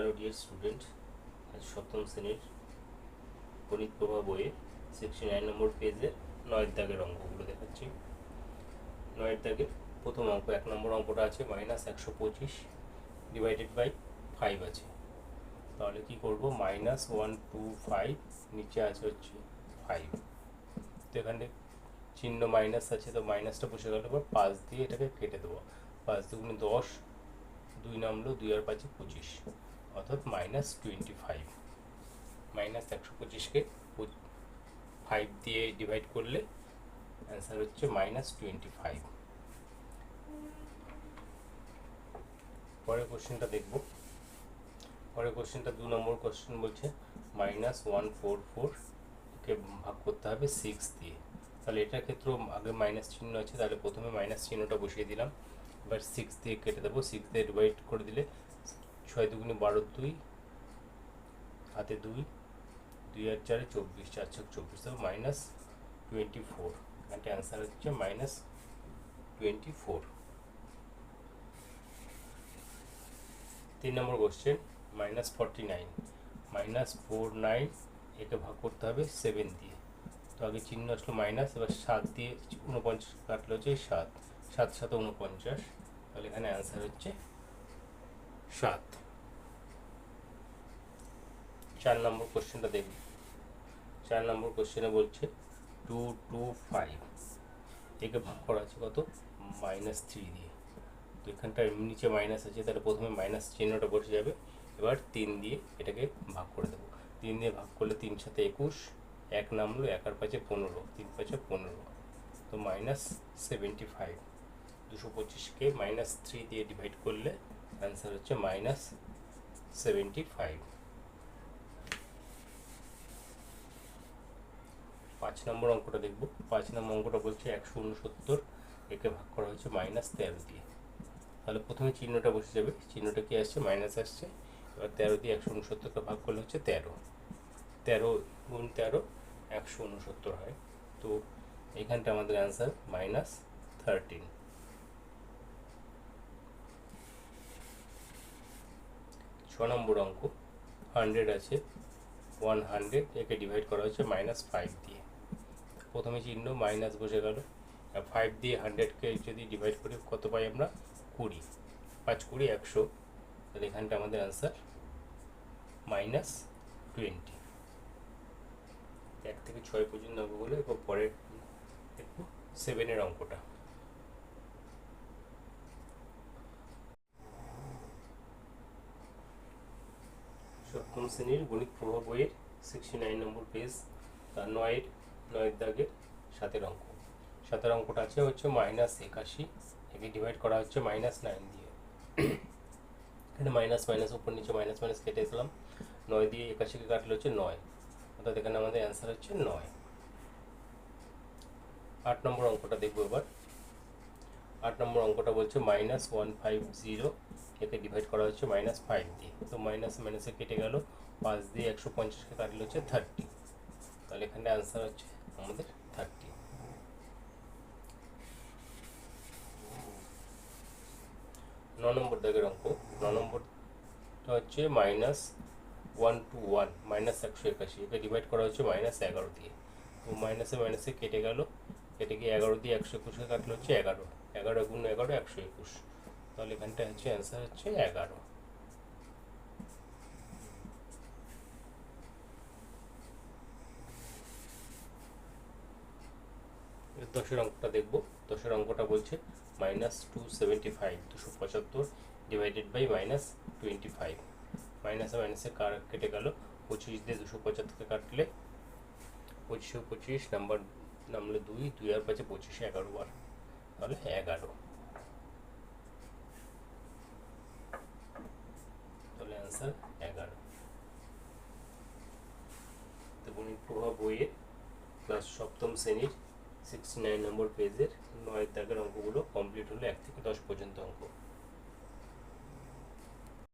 Hello dear student আজ সপ্তম শ্রেণির গণিত প্রভা বইয়ে সিক্সটি নাইন নম্বর পেজে নয়ের দাগের অঙ্কগুলো দেখাচ্ছি। নয়ের দাগের প্রথম অঙ্ক, এক নম্বর অঙ্কটা আছে মাইনাস একশো পঁচিশ ডিভাইডেড বাই ফাইভ আছে। তাহলে কি করব? মাইনাস ওয়ান টু ফাইভ নিচে আছে হচ্ছে ফাইভ তো এখানে চিহ্ন মাইনাস আছে, তো মাইনাসটা বসে গেল, এবার পাঁচ দিয়ে এটাকে কেটে দেবো। পাঁচ দুগুণে দশ, দুই নামলো, দুই আর পাঁচে পঁচিশ। অর্থাৎ মাইনাস টোয়েন্টি ফাইভ মাইনাস একশো পঁচিশকে ফাইভ দিয়ে ডিভাইড করলে অ্যান্সার হচ্ছে মাইনাস টোয়েন্টি ফাইভ পরের কোশ্চেনটা দেখব। পরের কোশ্চেনটা দু নম্বর কোশ্চেন বলছে মাইনাস ওয়ান ফোর ফোর কে ভাগ করতে হবে সিক্স দিয়ে। তাহলে এটার ক্ষেত্রেও আগে মাইনাস চিহ্ন আছে, তাহলে প্রথমে মাইনাস চিহ্নটা বসিয়ে দিলাম। এবার সিক্স দিয়ে কেটে দেবো। সিক্স দিয়ে ডিভাইড করে দিলে ছয় দুগুণে বারো দুই হাতে দুই দুই আর চারে চব্বিশ, চার ছক চব্বিশ তবে মাইনাস টোয়েন্টি ফোর একটা অ্যান্সার হচ্ছে মাইনাস টোয়েন্টি ফোর তিন নম্বর question minus forty nine minus four nine একে ভাগ করতে হবে সেভেন দিয়ে। তো আগে চিহ্ন আসলো মাইনাস এবার সাত দিয়ে উনপঞ্চাশ কাটলে হচ্ছে সাত। সাত সাত উনপঞ্চাশ। তাহলে এখানে অ্যান্সার হচ্ছে সাত। চার নম্বর কোশ্চেনটা দেখব। চার নম্বর কোশ্চেনে বলছে টু টু ফাইভ একে ভাগ করা আছে কত? মাইনাস থ্রি দিয়ে। তো এখানটা নিচে মাইনাস আছে, তাহলে প্রথমে মাইনাস চিহ্নটা বসে যাবে। এবার তিন দিয়ে এটাকে ভাগ করে দেবো। তিন দিয়ে ভাগ করলে তিন সাথে একুশ, এক নামলো, এক আর পাঁচে পনেরো, তিন পাঁচে পনেরো। তো মাইনাস সেভেন্টি ফাইভ দুশো পঁচিশকে মাইনাস থ্রি দিয়ে ডিভাইড করলে অ্যান্সার হচ্ছে মাইনাস সেভেন্টি ফাইভ পাঁচ নম্বর অঙ্কটা দেখব। পাঁচ নম্বর অঙ্কটা বলছে একশো উনসত্তর, একে ভাগ করা হচ্ছে মাইনাস তেরো দিয়ে। তাহলে প্রথমে চিহ্নটা বসে যাবে। চিহ্নটা কি আসছে? মাইনাস আসছে। এবার তেরো দিয়ে একশো উনসত্তরকে ভাগ করলে হচ্ছে তেরো। তেরো গুণ তেরো, একশো উনসত্তর হয়। তো এখানটা আমাদের অ্যান্সার মাইনাস থার্টিন ছ নম্বর অঙ্ক হান্ড্রেড আছে। ওয়ান হান্ড্রেড একে ডিভাইড করা হচ্ছে মাইনাস ফাইভ দিয়ে। প্রথমে চিহ্ন মাইনাস বসে গেল। ফাইভ দিয়ে হান্ড্রেডকে যদি ডিভাইড করি, কত পাই আমরা? কুড়ি। পাঁচ কুড়ি, একশো। তাহলে এখানটা আমাদের অ্যান্সার মাইনাস টোয়েন্টি এক থেকে ছয় পর্যন্ত অঙ্কগুলো এরপর পরের দেখব সেভেনের অঙ্কটা। সপ্তম শ্রেণির গণিত প্রভাব বইয়ের সিক্সটি নাইন নম্বর পেজ তার নয়ের নয়ের দাগের সাতের অঙ্ক। সাতের অঙ্কটা আছে হচ্ছে মাইনাস একাশি, একে ডিভাইড করা হচ্ছে মাইনাস নাইন দিয়ে। এখানে মাইনাস মাইনাস উপর নিচে মাইনাস মাইনাস কেটে দিলাম। নয় দিয়ে একাশিকে কাটলে হচ্ছে নয়। অর্থাৎ এখানে আমাদের অ্যান্সার হচ্ছে নয়। আট নম্বর অঙ্কটা দেখব এবার। আট নম্বর অঙ্কটা বলছে মাইনাস ওয়ান ফাইভ জিরো একে ডিভাইড করা হচ্ছে মাইনাস ফাইভ দিয়ে। তো মাইনাস মাইনাসে কেটে গেল, পাঁচ দিয়ে একশো পঞ্চাশকে কাটলে হচ্ছে থার্টি তাহলে এখানে অ্যান্সার হচ্ছে আমাদের থার্টি। ন নম্বর দাগের অঙ্ক, ন নম্বরটা হচ্ছে minus one two one minus একশো একাশি। একে ডিভাইড করা হচ্ছে মাইনাস এগারো দিয়ে। তো মাইনাসে মাইনাসে কেটে গেল, কেটে গিয়ে এগারো দিয়ে একশো একুশে কাটলে হচ্ছে এগারো। এগারো গুণ এগারো, একশো একুশ। তাহলে এখানটা হচ্ছে অ্যান্সার হচ্ছে এগারো। দশের অঙ্কটা দেখব। দশের অঙ্কটা বলছে মাইনাস টু সেভেন্টি ফাইভ দুশো পঁচাত্তর divided by minus twenty five মাইনাসে মাইনাসে কার কেটে গেল? পঁচিশ দিয়ে দুশো পঁচাত্তরকে কাটলে পঁচিশে, পঁচিশ নাম্বার নামলে দুই দুই আর পাঁচে পঁচিশে এগারো বার তাহলে এগারো। তাহলে অ্যান্সার এগারো। তো গণিত প্রভাব বইয়ের ক্লাস সপ্তম শ্রেণির সিক্সটি নাইন নম্বর পেজের নয় দাগের অঙ্কগুলো কমপ্লিট হলো এক থেকে দশ পর্যন্ত অঙ্ক।